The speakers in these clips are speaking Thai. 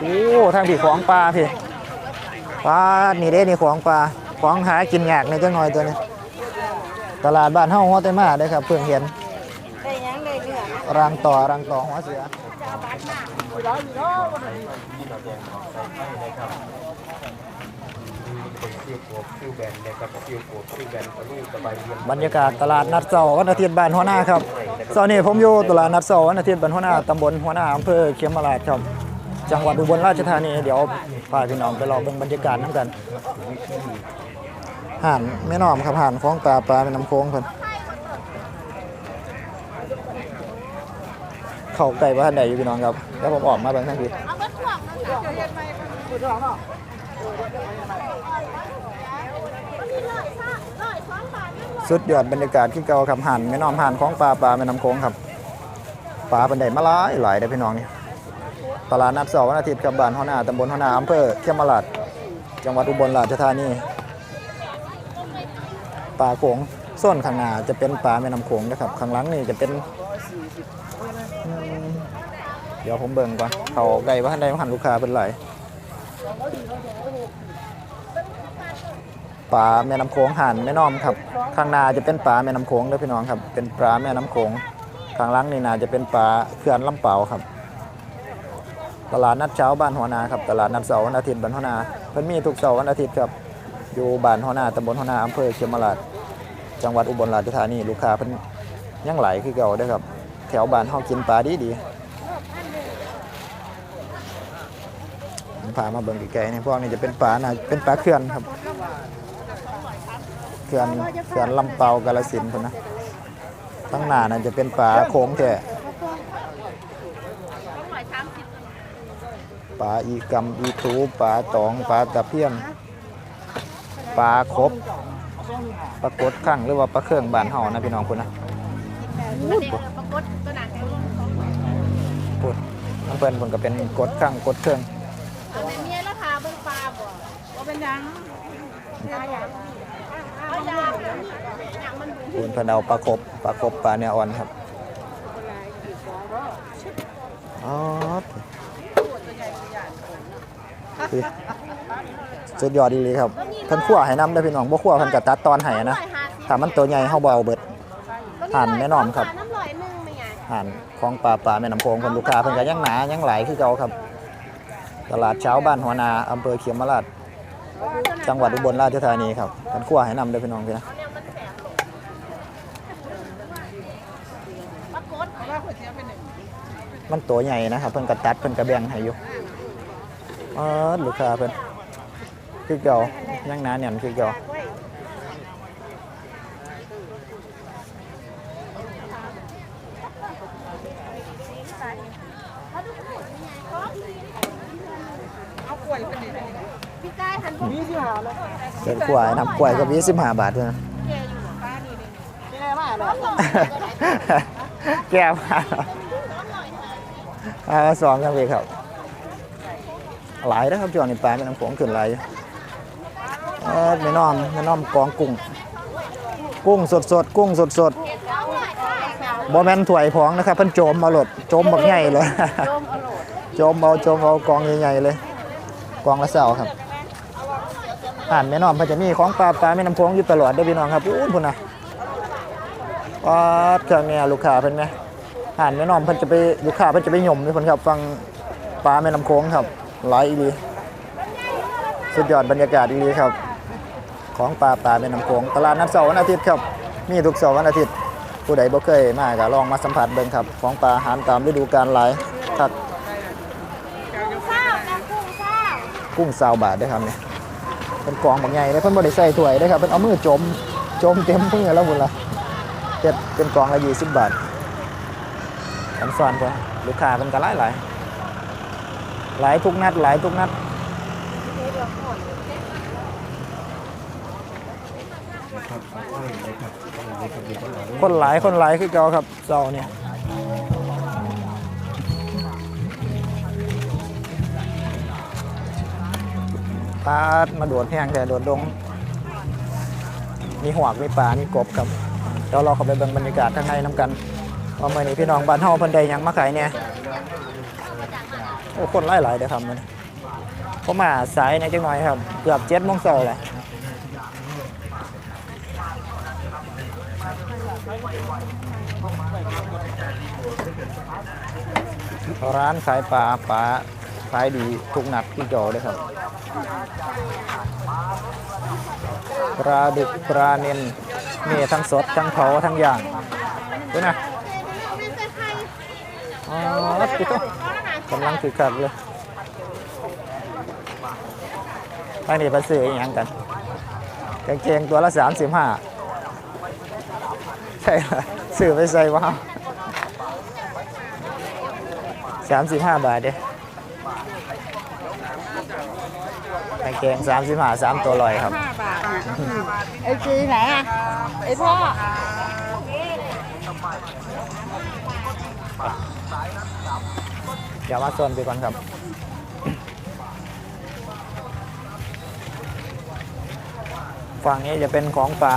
โอ้ทางผีของปลาพี่ปลานี่เด้นี่ของปลาของหากินยากในจังหน่อยตัวนี้ตลาดบ้านเฮาหัวเตมาได้ครับเพิ่งเห็นรังต่อรังต่อหัวเสือบรรยากาศตลาดนัดเสาร์วันอาทิตย์บ้านหัวหน้าครับเสาร์นี้ผมอยู่ตลาดนัดเสาร์วันอาทิตย์บ้านหัวหน้าตำบลหัวหน้าอำเภอเขียมราชครับ จังหวัดอุบลราชธานีเดี๋ยวพาพี่น้องไปรอเบิ่งบรรยากาศน้ำกันห่านแม่น้อมครับห่านของปลาปลาเป็นน้ำโค้งเพิ่นเขาใกล้บ้านใดอยู่พี่น้องครับแล้วผมออกมาเบิ่งทันทีสุดยอดบรรยากาศที่เก่าครับห่านแม่น้อมห่านของปลาปลาเป็นน้ำโค้งครับปลาเป็นใดมาหลายหลายเด้พี่น้องนี่ ตลาดนัดเสาร์วันอาทิตย์กับบ้านหัวหน้าตำบลหัวหน้าอำเภอเขียมราชจังหวัดอุบลราชธานีป่าโขงส่วนข้างหน้าจะเป็นป่าแม่น้ำโขงนะครับข้างหลังนี่จะเป็น เดี๋ยวผมเบิ่งก่อนเขาไก่ว่าท่านใดมาหันลูกค้าเป็นไรป่าแม่น้ำโขงหันแม่น้อมครับ ข้างหน้าจะเป็นป่าแม่น้ำโขงเด้อพี่น้องครับ เป็นปลาแม่น้ำโขงข้างหลังนี่น่าจะเป็นป่าเขื่อนลำเปาครับ ตลาดนัดเช้าบ้านหัวนาครับตลาดนัดเสาร์วันอาทิตย์บ้านหัวนาเพิ่นมีทุกเสาร์วันอาทิตย์ครับอยู่บ้านหัวนาตำบลหัวนาอำเภอเชียงมาราชจังหวัดอุบลราชธานีลูกค้าเพิ่นยังไหลคือเก่าเด้ครับแถวบ้านเฮากินปลาดีดีพามาเบิ่งไกลๆนี่พวกนี้จะเป็นปลานะเป็นปลาเขื่อนครับเขื่อนเขื่อนลำเปากาฬสินธุ์พุ่นนะตั้งหน้านั่นจะเป็นปลาโค้งแท้ ปลาอีกำอีตูปลาตองปลาตะเพียนปลาครบปลากดข้างหรือว่าปลาเครื่องบานเฮานะพี่น้องคุณนะปรากฏตัวหนักพูดน้ำเปิ้นผมก็เป็นกดข้างกดเครื่องเอาเป็นเมียแล้วพาเบิ่งปลาบ่บ่เป็นยังปลาหยังปลาหยังหยังมันบุปูนพะเดาปลาครบปลาครบปลาเนื้ออ่อนครับอ๋อคือ สุดยอดดีเลยครับเพิ่นขั่วให้น้ำได้อพี่น้องบ่ขั่วเพิ่นก็ตัดตอนให้นะถ้ามันตัวใหญ่เฮาบ่เอาเบิดหั่นแน่นอนครับน้ำลอยหนึงไม่ไงอาหารของปลาปลาแม่น้ำโขงคนลูกค้าเพิ่นก็ยังหนายังหลายคือเก่าครับ ตลาดเช้าบ้านหัวนาอำเภอเขียมราชจังหวัดอุบลราชธานีครับมันคั่วให้นำเด้อพี่น้องพี่นะปรากฏมันตัวใหญ่นะครับเพิ่นก็ตัดเพิ่นก็แบ่งให้อยู่ เออลูกค้าเพิ่นคือเก่ายังหนาแน่นคือเก่าเป็นกล้วยน้ำกล้วยก็25บาทเท่านั้นแก้วมาเอามาสองกันเลยครับ หลายนะครับช่วงนี้ปลาเป็นน้ำโขงขึ้นหลายอยู่เออไม่น้อมไม่น้อมกองกุ้ง กุ้งสดสดกุ้งสดสดบ่แมนถ้วยผองนะครับเพิ่นโจมมาหลดโจมบักใหญ่เลยโจมเอาโจมเอากองใหญ่ๆเลยกองละเสาครับอ่านแม่น้อมพิ่นจะมีของปลาปลาแม่น้ำโขงอยู่ตลอดเด้พี่น้องครับอู้พุ่นน่ะว่าเครื่องเนี่ยลูกค้าเพิ่นไหมอ่านแม่น้อมพิ่นจะไปลูกค้าพิ่นจะไปหย่มนี่เพิ่นครับฟังปลาแม่น้ำโค้งครับ หลายอีหลีสุดยอดบรรยากาศอีหลีครับ ของปลาปลาแม่น้ำโค้งตลาดนัดเสาร์วันอาทิตย์ครับ มีทุกเสาร์วันอาทิตย์ ผู้ใดบ่เคยมาก็ลองมาสัมผัสเบิ่งครับ ของปลาอาหารตามฤดูกาลหลายครับข้าวน้ำกุ้งข้าวกุ้งซาวบาทเด้อครับเนี่ยเป็นกองบางใหญ่เลยเพิ่นบ่ได้ใส่ถ้วยเด้อครับเพิ่นเอามือจมจมเต็มมือแล้วพุ่นล่ะเฮ็ดเป็นกองละ20บาทกันซ่อนพอลูกค้ามันก็หลายหลาย หลายทุกนัด หลายทุกนัด คนหลายคนหลายคือเกาครับเจ้าเนี่ยปลามาโดดแห้งแต่โดดดง มีหวกมีปลามีกบครับเดี๋ยวเราเข้าไปเบิ่งบรรยากาศข้างในน้ำกันว่าเมื่อนี้พี่น้องบ้านเฮาเพิ่นได้หยังมาขายเนี่ย โอ้คนหลายๆเด้อครับมันผมมาสายในจังหน่อยครับ เกือบเจ็ดโมงเช้าเลยร้านขายปลาปลาขายดีทุกนัดที่เจอเลยครับปลาดึกปลาเนนมีทั้งสดทั้งเผาทั้งย่างดูนะอ๋อติดตัว กำลังถือขัดเลยทางนี้ไปซื้ออีอย่างกันกางเกงตัวละสามสิบห้าใช่หรอซื้อไปใส่ว้าวสามสิบห้าบาทเด้กางเกงสามสิบห้าสามตัวลอยครับห้าบาทไอ้จีไหนอะไอ้พ่อ เดี๋ยวมาโซนไปก่อนครับฝั่งนี้จะเป็นของป่า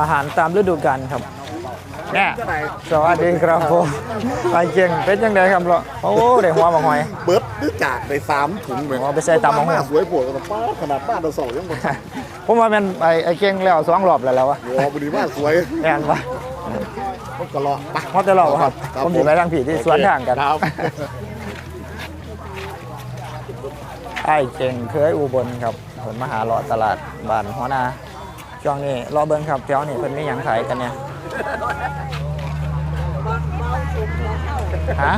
อาหารตามฤดูกาลครับแน่สวัสดีครับผมไปเก่งเป็นยังไงครับเหรอโอ้ได้หัวมาหอย เบิร์ดนึกจากไปสามถุงเหมือนเอาไปใส่ตำบักหุ่งสวยปวดกันป้าดขนาดบ้านเราสองยังหมดผมว่าเป็นไอ้ไอ้เก่งแล้วสองรอบแล้วแล้ววะโอ้บุรีบ้านสวยแอนวะ ก็กระลอปะฮอตตลอดครับผมอยู่ไปทางผีที่สวนทางกันครับไอ้เก่งเคยอุบลครับผลมาหาเลาะตลาดบ้านหัวนาช่วงนี้รอเบิ้งครับแถวนี้เพิ่นมีหยังขายกันเนี่ยฮะ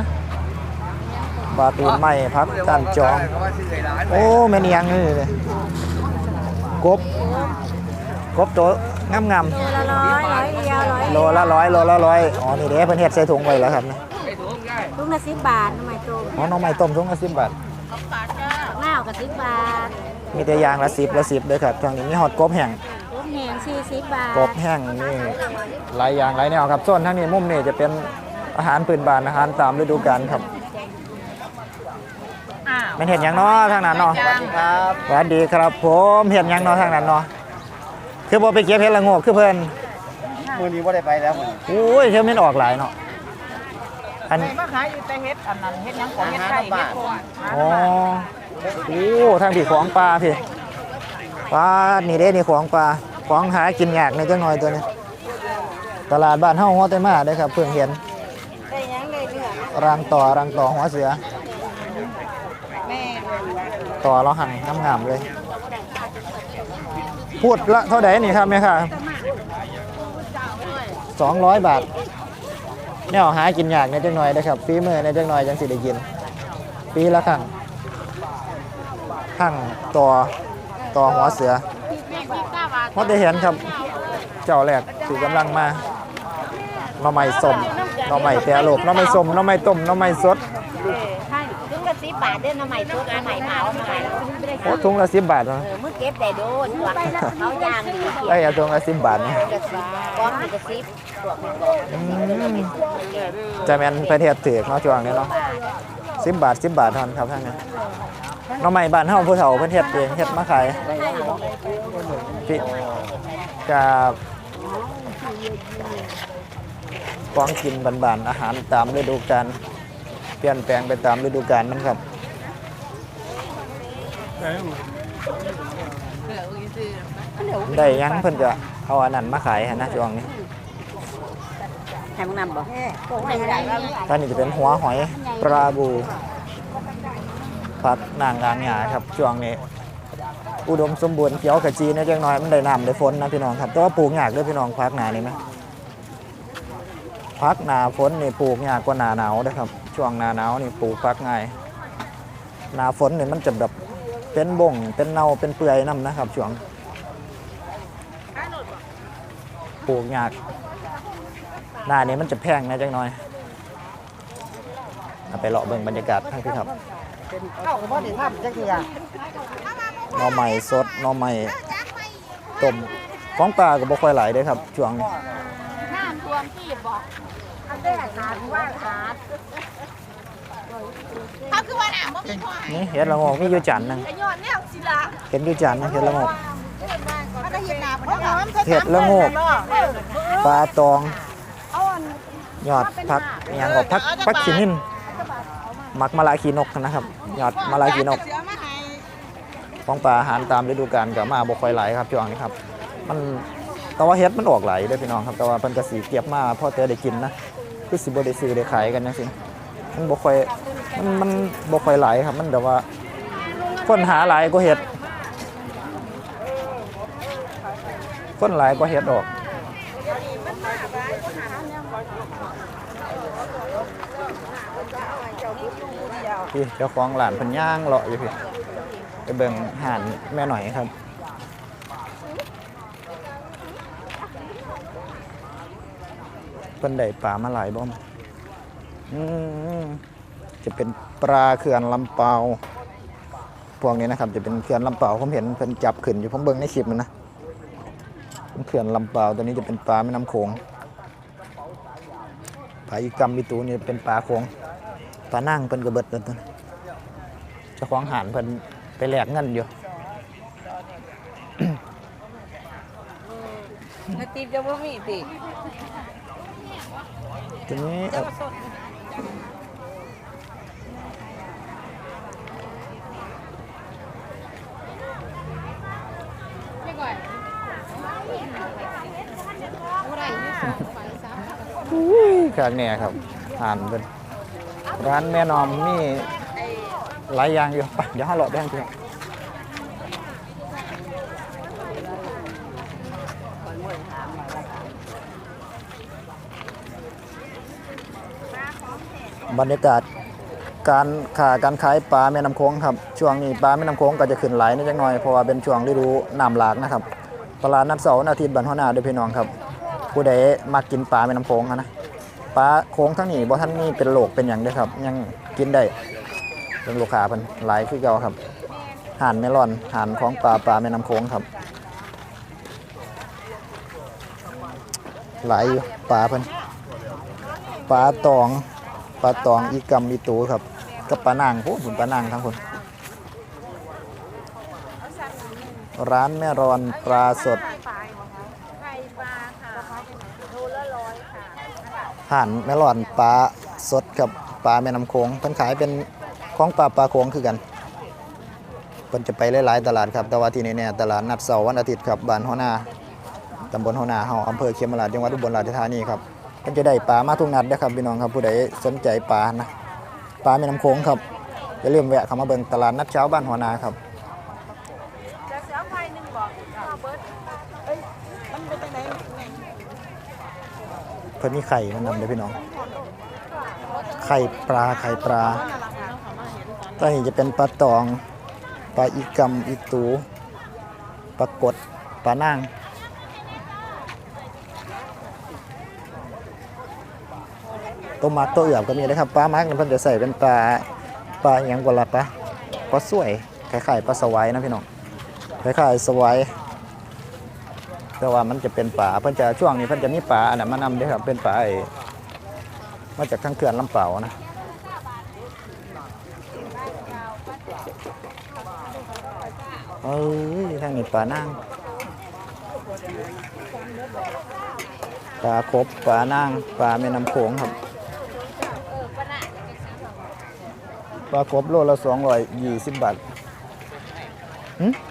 บาตูนใหม่พักการจอง โอ้แม่นอีหยังนี่เลยกบกบตัว งามงามละร้อยร้อยเดียวร้อยๆโลละร้อยโลละร้อยอ๋อนี่เด้เพิ่นเฮ็ดใส่ถุงไว้แล้วครับนะลูกละสิบบาททำไมตัวอ๋อน้องใหม่ต้มถุงละสิบบาทหน้ากับสิบบาท มีแต่อยางละสิบละสิบเลยครับช่วงนี้มีฮอตกบแห้งลูกแหงสี่สิบบาทกบแห้งนี่หลายอย่างหลายแนวครับส่วนทั้งนี้มุมนี่จะเป็นอาหารพื้นบ้านอาหารตามฤดูกาลครับอ้าวมันเห็นอย่างเนาะทางนั้นเนาะครับสวัสดีครับ ผมเห็นอย่างเนาะทางนั้นเนาะ คือบ่ไปเก็บเห็ดละโงกคือเพิ่นมือนี้ว่าได้ไปแล้วมือโอ้ยเที่ยวมันออกหลายเนาะอันไหนมาขายอยู่แต่เฮ็ดอันนั้นเฮ็ดหยังของเฮ็ดไข่เฮ็ดโคนอ๋อโอ้ทางผีของปลาพี่ปลานี่เด้นี่ของปลาของหากินยากในจังหน่อยตัวนี้ตลาดบ้านเฮาฮอดแต่มาเด้อครับเพิ่งเห็นได้ยังได้เนื้อรังต่อรังต่อหัวเสือแม่ต่อเราหั่นงามๆเลย พูดละเท่าไหร่นี่ครับแม่ค่ะสองร้อยบาทเนี่ยหากินยากในจังหน่อยนะครับฝีมือในจังหน่อยจังสิได้กินปีละครั้งครั้งต่อต่อหัวเสือม่คิดเก้าบาทพอได้เห็นครับ เจ้าแรกถือกำลังมาน่อไม้ส้มน่อไม้แปรรูปหน่อไม้ส้มน่อไม้ต้มน่อไม้สด ใช่ถึงกับสิบบาทเด้อน้ำใหม่ตัวอันใหม่เผาใหม่โอ้ถุงละสิบบาทนะเออมึงเก็บแต่โดนตัวเขายางดีเขียได้เอาถุงละสิบบาทนี่กระซิบก้อนกระซิบพวมันบอกอืมจะแม่นประเทศถือเนาะช่วงเนี้เนาะสิบบาทสิบบาทเท่านั้นครับท่านเนี่ยหน่อไม้บ้านเฮาผู้เฒ่าเพิ่นเฮ็ดเองเฮ็ดมาขายพี่กับของกินบานๆอาหารตามฤดูกาลเปลี่ยนแปลงไปตามฤดูกาลมันครับ ได้หยังเพิ่นจะเอาอันนั้นมาขายหั่นนะช่วงนี้ให้มึงนำบ่ให้ได้ตอนนี้จะเป็นหัวหอยปลาบูผักนางงางหยาครับช่วงนี้ อุดมสมบูรณ์เขียวขจีนะจังน้อยมันได้น้ำได้ฝนนะพี่น้องครับแต่ว่าปลูกยากเด้วยพี่น้องพักหนานี่ไหมพักหนาฝนนี่ปลูกยากกว่าหนาหนาวนะครับ ช่วงหนาหนาวนี่ปลูกพักง่ายหนาฝนนี่มันจะแบบ เป็นบ่งเป็นเนาเป็นเปื่อยน้ำนะครับช่วงปลูกยากหน้านี้มันจะแพงนะจังน้อยเอาไปเลาะเบิ่งบรรยากาศทั้งที่ครับเข้าก็บ่ได้ทำจักเที่ยหน่อใหม่สดหน่อใหม่ต้มของปลาก็บ่ค่อยหลายเด้อครับช่วงนี้น้ำท่วมที่บ่อันแรกขาดว่าขาด เขาคือว่าน้ำบ่มีพอนี่เห็ดละโงกมีอยู่จานหนึงไอ้ยอดเนี่ยสิละเห็นอยู่จานหนึงเห็ดละโงกเขาได้เห็นน้ำบ่ได้เห็ดละโงกปลาตองยอดพักอหย่างก็พักพักขินินมักมาลายขีนกนะครับยอดมาลายขีนกเสือมาให้ของปลาอาหารตามฤดูกาลกับมาบ่ค่อยไหลายครับช่วงนี้ครับ มันแต่ว่าเฮ็ดมันออกไหลายเด้อพี่น้องครับแต่ว่าเพิ่นก็สิเก็บมาพอแต่ได้กินนะคือสิบ่ได้ซื้อได้ขายกันจังซี่มันบ่ค่อย มันมันบ่ค่อยไหลครับ มันแบบว่าคนหาหลายก็เฮ็ดคนหลายก็เฮ็ดออกพี่เจ้าของร้านพิ่นย่างเลาะอยู่พี่ไปเบิ่งห่านแม่หน่อยครับเพิ่นได้ปลามาหลายบ่มอืม จะเป็นปลาเขื่อนลำเปาพวกนี้นะครับจะเป็นเขื่อนลำเปาผมเห็นเพิ่นจับขึ้นอยู่ผมเบิ่งในคลิปมันนะเป็นเขื่อนลำเปาตัวนี้จะเป็นปลาแม่น้ำโขงปลาอีกำอีตูนี่เป็นปลาโขงปลานั่งเพิ่นกระเบิดเลยตัวนี้เจ้าของหานเพิ่นไปแลกเงินอยู่นาตีจะบ่มีติตัวนี้เอ่อ ไม่ก่อย บ่ได้มีสองไฟสามอุ้ยครั้งเนี่ยครับหานเป็นร้านแม่นอมมีหลายอย่างอยู่ไปเดี๋ยวห้าหลอดแดงเพียบรรยากาศการขาการขายปลาแม่น้ำโขงครับช่วงนี้ปลาแม่น้ำโขงก็จะขึ้นไหลนิดหน่อยเพราะว่าเป็นช่วงฤดูน้ำหลากนะครับ ตลาดนัดเสาร์อาทิตย์บันหัวหน้าเด้วยพี่น้องครับ ผู้ใดมากินปลาแม่น้ำโขงนะปลาโขงทั้งนี้บ่ท่านมีเป็นโรคเป็นอย่างเด้ครับ ยังกินได้เป็นลูกค้าเพิ่นหลายคือเก่าครับห่านเมลอนห่านของปลาปลาแม่น้ำโขงครับ หลายอยู่ปลาเพิ่นปลาตองปลาตองอีกำอีตูครับกับปลานางโอ้ผมปลานางทั้งคนร้านแม่รอนปลาสด ไข่ปลาค่ะโลละร้อยค่ะ ห่านแม่หลอนปลาสดกับปลาแม่น้ำโขงเพิ่นขายเป็นของปลาปลาโขงคือกันเพิ่นจะไปหลายๆตลาดครับแต่ว่าที่นี่เนี่ยตลาดนัดเสาร์วันอาทิตย์ครับบ้านหัวหน้าตำบลหัวหน้าเฮาอำเภอเขียมราชจังหวัดอุบลราชธานีครับเพิ่นจะได้ปลามาทุกนัดนะครับพี่น้องครับผู้ใดสนใจปลานะปลาแม่น้ำโขงครับอย่าลืมแวะเข้ามาเบิ่งตลาดนัดเช้าบ้านหัวหน้าครับ จะเสือไฟหนึ่งบอกเอาเบิร์ดเอ้ยมันเป็นจังไดแม่ง เพิ่นมีไข่มันนำเลยพี่น้อง ไข่ปลาไข่ปลาตัวนี้จะเป็นปลาตอง ปลาอีกำอีตู ปลากดปลานางตัวมักตัวเอือบก็มีนะครับปลามักเนี่ยเพิ่นจะใส่เป็นปลาปลาอหยังกว่าละปลาปลาสวยคล้ายๆปลาสวายนะพี่น้องคล้ายๆสวาย แต่ว่ามันจะเป็นป่าเพิ่นจะช่วงนี้เพิ่นจะมีป่าอันนั้นมานำเด้วยครับเป็นป่าไอ้มาจากทางเขื่อนลำเปานะเอ้ยทางนี้ป่านั่งปลาครบปลานั่งปลาแม่น้ำโขงครับปลาครบโลละสองร้อยยี่สิบบาทหึอื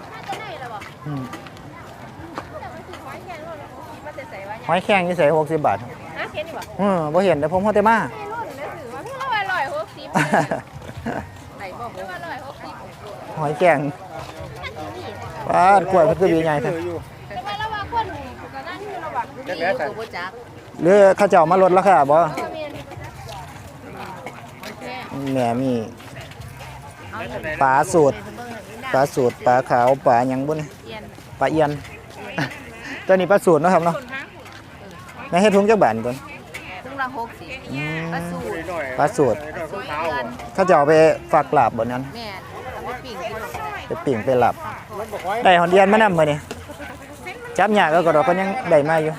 หอยแข็งนี่ใส่หกสิบบาทฮะเห็นนี่บ่อืมบ่เห็นแต่ผมเขาแต่มาไม่รุ่นเลยถือว่าพี่ละว่าร้อยหกสิบไหนบอกว่าร้อยหกสิบหอยแข็งปลากล้วยเพิ่นคือดีใหญ่แท้แต่ว่าระหว่างคนก็นั่งอยู่ระหว่างนี่อยู่กับบ่จักหรือเขาเจ้ามาลดราคาบ่ก็เมียนแค่แหม่มีปลาสูตรปลาสูตรปลาขาวปลาหยังบุ่นเอียนปลาเอียน ตัวนี้ปลาสูตรเนาะครับเนาะคนทั้ง ในเฮ็ดถุงจักบาทก่อนถึงละหกสิบปลาสูตรปลาสูตร สวยเดือนเขาเจ้าเอาไปฝากลาบบ่นั้นแม่เอาไปปิ่งกินไปปิ่งไปลาบได้หอนเดียนมานำมื้อนี้จับยากก็กระดอกก็ยังได้มาอยู่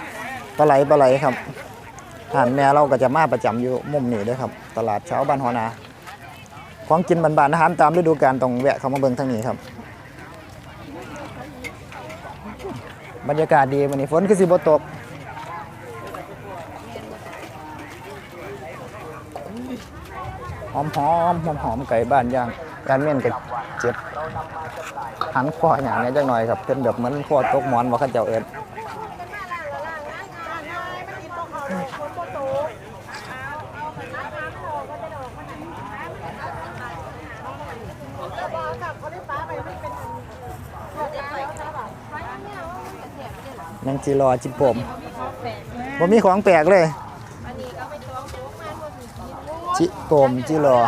ปลาไหลปลาไหลครับอาหารแม่เราก็จะมาประจำอยู่มุมนี้เด้วยครับ ตลาดเช้าบ้านหัวนา ของกินบานๆอาหารตามฤดูกาลต้องแวะเข้ามาเบิ่งทางนี้ครับ บรรยากาศดีวันนี้ฝนคือสิบ่ตก หอมหอมหอมหอมไก่บ้านย่างการเม่นกับเจ็บหันคออย่างนี้จังหน่อยครับเป็นแบบเหมือนคอตกหมอนว่าเขาเจ้าเอิญยังจีรอจิปมบ่มีของแปลกเลย จิโปมจิรอ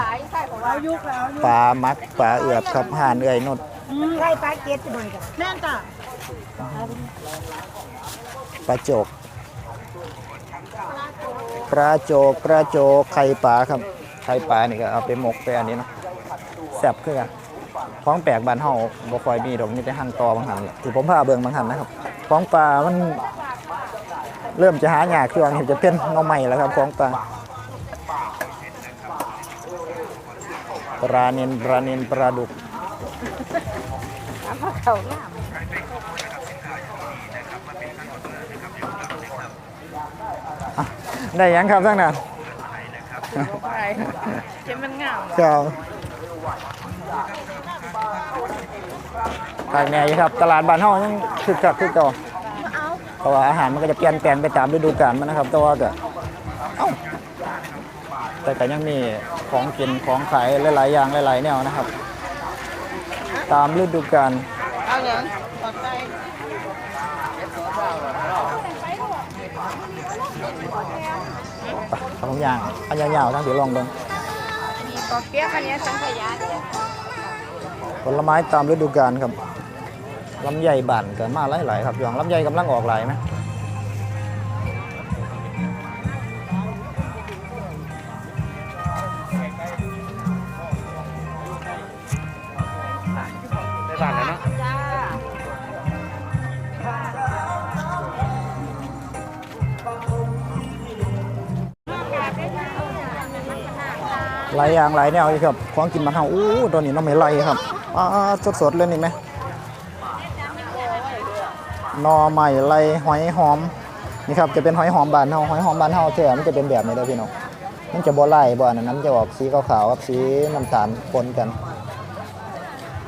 เอายุกแล้วปลามักปลาเอือบครับห่านเอื่อยนดใกล้ปลาเก็ดจะเหมือนกันแม่นจ้ะปลาโจกปลาโจกปลาโจกไข่ปลาครับไข่ปลานี่ก็เอาไปหมกไปอันนี้เนาะแซ่บคือกันของแปลกบ้านเฮาบ่ค่อยมีดอกมีแต่หั่งตอบางหันแหละที่ผมพาเบิ่งบางหันนะครับของปลามันเริ่มจะหายากช่วงนี้จะเป็นหน้องใหม่แล้วครับของปลา ปลาเนนปลาเนนปลาดุกเขาหน้าได้ยังครับทั้งนั้นไปเจมันงามครับทางแม่ยครับ ตลาดบ้านเฮายังคึกคักคึกเก่าเพราะว่าอาหารมันก็จะเปลี่ยนแปลงไปตามฤดูกาลมันนะครับ แต่ว่าก็เอ้า แต่ก็ยังมีของกินของขายหลายๆอย่างหลายๆแนวนะครับ ตามฤดูกาลเอาอย่างอดใจขนมย่างอันยาวๆทั้งเดี๋ยวลองเบิ่งมีปอเปี๊ยกอันนี้สังขยาเนี่ยผลไม้ตามฤดูกาลครับลำไยบานก็มาหลายๆครับอย่างลำไยกำลังออกหลายไหม ได้บ้านแล้วเนาะจ้าหลายอย่างหลายแนวอยู่ครับของกินมันเฮาอู้ตัวนี้น้องไม่ไล่ครับอ่าสดๆเลยนี่ไหมนอใหม่ไล่หอยหอมนี่ครับจะเป็นหอยหอมบานเฮาหอยหอมบานเฮาแท้มันจะเป็นแบบนี้เด้อพี่น้องมันจะบ่ไล่บ่อันนั้นมันจะออกสีขาวๆกับสีน้ำตาลปนกัน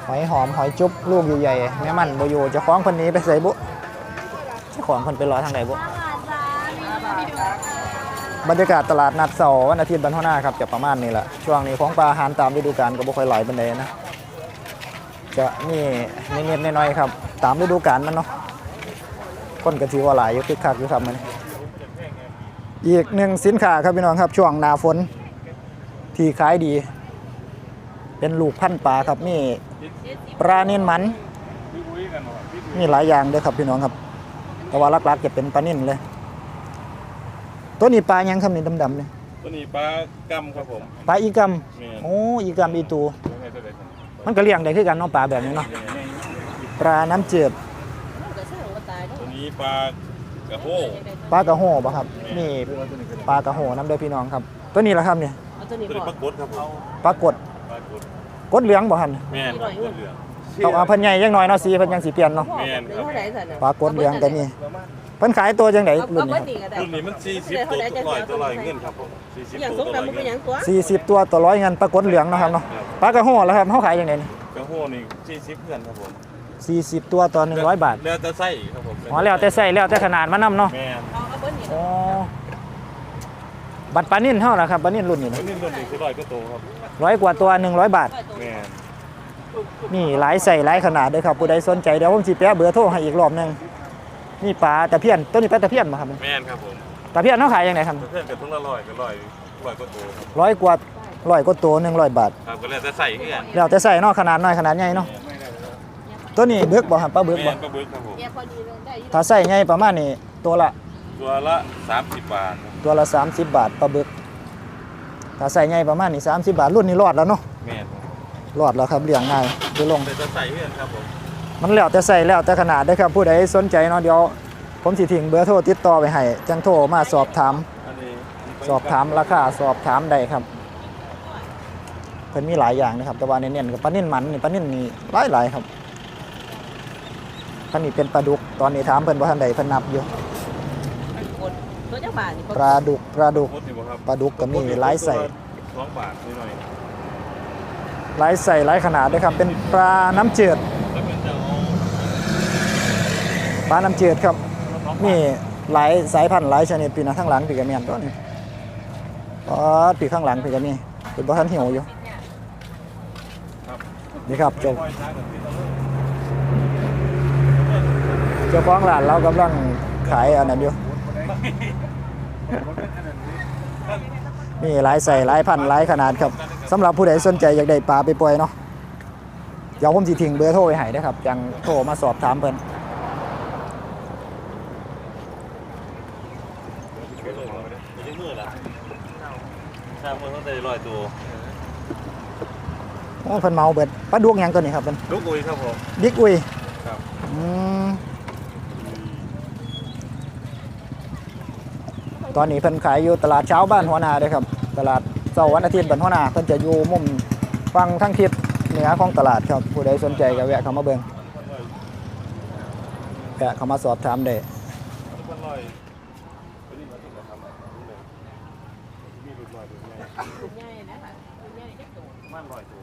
หอยหอมหอยจุ๊บลูกใหญ่ๆแม่มันบ่อยู่เจ้องคนนี้ไปใส่บุจ้าของคนไปรอทางไหนบุบรรยากาศตลาดนัดเสาร์วันอาทิตย์บันทนาครับจะประมาณนี้แหละช่วงนี้ของปลาอาหารตามฤดูกาลก็บ่ค่อยไหลปานใดนะจะนี่นิดๆน้อยๆครับ ตามฤดูกาลมันเนาะคนก็ถือว่าหลายยู่คึกคักอยู่ครับมันอีกหนึ่งสินค้าครับพี่น้องครับช่วงหนาฝนที่ขายดี เป็นลูกพันธุ์ปลาครับนี่ปลาเนียนมัน มีหลายอย่างเด้อครับพี่น้องครับ แต่ว่าหลักๆจะเป็นปลานิ่นเลย ตัวนี้ปลายังครับนี่ดำๆเนี่ยตัวนี้ปลากำครับผมปลาอีกัมแม่นโอ้อีกัมอีตูยังไงตัวใดครับมันก็เลี้ยงได้คือกันเนาะปลาแบบนี้เนาะปลาน้ำจืดตัวนี้ปลากระโห้ปลากระโหบ่ครับ นี่ปลากระโหน้ำเด้อพี่น้องครับ ตัวนี้ละครับเนี่ยตัวนี้ปลากดครับผมปลากดปลา กดกดเหลืองบ่ครับแม่นครับกดเหลืองต้องเอาเพิ่นใหญ่ยังน้อยเนาะสีเพิ่นยังสีเปลี่ยนเนาะแม่นครับปลากดเหลืองก็มีเพิ่นขายตัวจังไดรุ่นนี้รุ่นนี้มัน40ตัวตัวร้อยตัวร้อยเงินครับผม40อย่างตัสวงตัวกรานร้ต์อยมันเป็นเงิอนย่างตัว40 ตัวต่อร้อยเงินปลากดเหลืองเนาะครับเนาะปลากระโหแล้วครับเฮาขายจังไดนี่กระโห้นี่40เพื่อนครับผม40 ตัวต่อ100 บาทแล้วแต่ไส้ครับผมอ๋อแล้วแต่ไส้แล้วแต่ขนาดมันนํเนาะแม่นอ๋อบัตรปลานิ่นเท่าไหร่ครับปลานิ่นรุ่นนี้ตัวนะนี้รุ่นนี้คือร้อยก็โตครับ ร้อยกว่าตัว 100 บาท แม่นนี่หลายใส่หลายขนาดเลยครับผู้ใดสนใจเดี๋ยวผมสิแปะเบอร์โทรให้อีกรอบหนึงนี่ปลาตะเพียนตัวนี้ปลาตะเพียนมาครับแม่นครับผมตะเพียนเขาขายยังไงครับเพื่อนกับทุงละร้อยก็ร้อยร้อยก็โตครับร้อยกว่าร้อยกว่าตัวหนึ่งร้อยบาท ครับก็แล้วแต่ไส้คือกันแล้วแต่ใส่เนาะขนาดน้อยขนาดใหญ่เนาะตัวนี้บึกบ่ครับปลาบึกแม่บ่นปลาบึกครับผมถ้าใส่ใหญ่ประมาณนี้ตัวละ ตัวละ 30 บาทครับตัวละ 30 บาทปลาบึก ถ้าใส่ใหญ่ประมาณนี้30บาทรุ่นนี้รอดแล้วเนาะแม่นครับรอดแล้วครับเลี้ยงง่ายดูลง แต่จะใส่เพื่อนครับผมมันแล้วแต่ใส่แล้วแต่ขนาดเด้อครับผู้ใดสนใจเนาะเดี๋ยวผมสิทิ้งเบอร์โทรติดต่อไปให้จังโทรมาสอบถาม อันนี้สอบถามราคาสอบถามได้ครับเพิ่นมีหลายอย่างนะครับ แต่ว่าเน้นๆกับปลานิ่นมันนี่ปลานิ่นนี่หลายๆครับท่านนี้เป็นปลาดุกตอนนี้ถามเพิ่นว่าท่านใดเพิ่นนับอยู่ ตัวเจ้าบ่าวนี่ปลาดุกปลาดุก มดนี่บ่ครับปลาดุกก็มีหลายใส่สองบาทนิดหน่อยหลายใส่หลายขนาดด้วยครับ เป็นปลาน้ำจืดแล้วมันจะเอาปลาน้ำจืดครับมีหลายสายพันธุ์หลายชนิดปีนะข้างหลังปีกระเมียนตัวนี้อ๋อปีข้างหลังปีกระมีเป็นบ่ทันหิวอยู่นี่ครับเจ้าปล่อยช้ากับพี่ตะลุเจ้าของร้านเรากำลังขายอันนั้นอยู่ นี่หลายใส่หลายพันธุ์หลายขนาดครับสำหรับผู้ใดสนใจอยากได้ปลาไปปล่อยเนาะเดี๋ยวผมสิทิ้งเบอร์โทรไว้ให้นะครับจังโทรมาสอบถามเพิ่นไปเลยก่อนไม่ได้มือละชามือเขาได้ลอยตัวโอ้เพิ่นเมาเบิดปลาดวกหยังตัวนี้ครับเพิ่นลูกอุ้ยครับผมบิ๊กอุยครับอืม ตอนนี้เพิ่นขายอยู่ตลาดเช้าบ้านหัวนาเด้อครับ ตลาดเสาร์วันอาทิตย์บ้านหัวนาเพิ่นจะอยู่มุมฟังทั้งทิศเหนือของตลาดครับผู้ใดสนใจก็แวะเข้ามาเบิ่งแวะเข้ามาสอบถามได้มันลอยไปนี่มาที่ไหนครับมีลูกลอยตัวใหญ่ใหญ่นะคะใหญ่จักตัวมันลอยตัว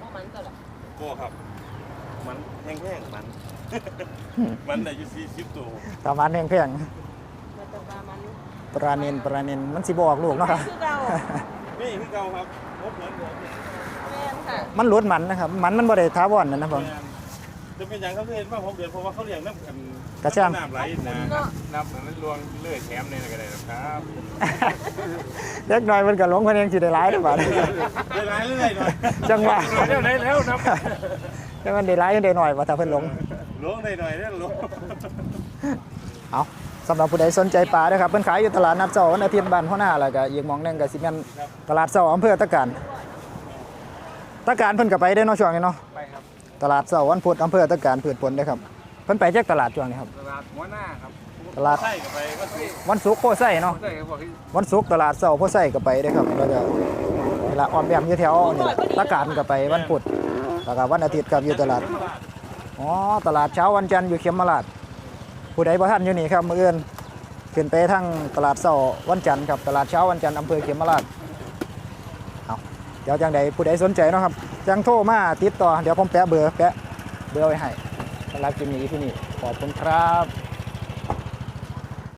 บ่มันก็ล่ะก็ครับ มันแห้งๆมัน มันอายุสี่สิบตัวประมาณแพงมาตะปลามันๆปลาเนนปลาเนนมันสิบออกลูกเนาะครับ คือเก่านี่คือเก่าครับพบเหมือนผมแม่นค่ะมันหลุดมันนะครับมันมันบ่ได้ท้าวอนนะนะผม จะเป็นอย่างเขาเห็นว่าผมเดือนเพราะว่าเขาเลี้ยงน้ำกันกระช่างน้ำไหลนะเนาะน้ำมันรวงเลื่อยแถมนี่ก็ได้ครับเล็กน้อยมันก็หลงเพิ่นเองสิได้หลายหรือเปล่าได้หลายเรื่อยหน่อยจังหวะเร็วไหนแล้วนะแต่มันได้หลายได้หน่อยว่าถ้าเพิ่นหลง ลงได้หน่อยเนี่ยลงเอาสำหรับผู้ใดสนใจปลาด้วยครับเพิ่นขายอยู่ตลาดนัดเสาร์วันอาทิตย์บ้านหัวหน้าแล้วก็อีกหมองหนึงก็สิแม่นตลาดเสาร์อำเภอตะการตะการเพิ่นก็ไปได้เนาะช่วงนี้เนาะไปครับตลาดเสาร์วันพุธอำเภอตะการพืชผลเด้อครับเพิ่นไปแจกตลาดช่วงนี้ครับ ตลาดหัวหน้าครับตลาดใช่กับไปก็สิวันศุกร์โพไส้เนาะ ใช่ครับบอกที่วันศุกร์ตลาดเสาร์โพไส้ก็ไปเด้อครับแล้วก็เวลาออมแบมอยู่แถวนี่แหละตะการก็ไปวันพุธแล้วก็วันอาทิตย์ก็อยู่ตลาด อ๋อตลาดเช้าวันจันทร์อยู่เขมมาชผู้ใดบ่ทันอยู่นี่ครับมื้ออื่นขึ้นไปทางตลาดเสาวันจันทร์ครับตลาดเช้าวันจันทร์อำเภอเขมมาชเอาเดี๋ยวจังใดผู้ใดสนใจเนาะครับจังโทรมาติดต่อเดี๋ยวผมแปะเบอร์แปะเบอร์ไว้ให้สำหรับคลิปนี้ที่นี่ขอบคุณครับ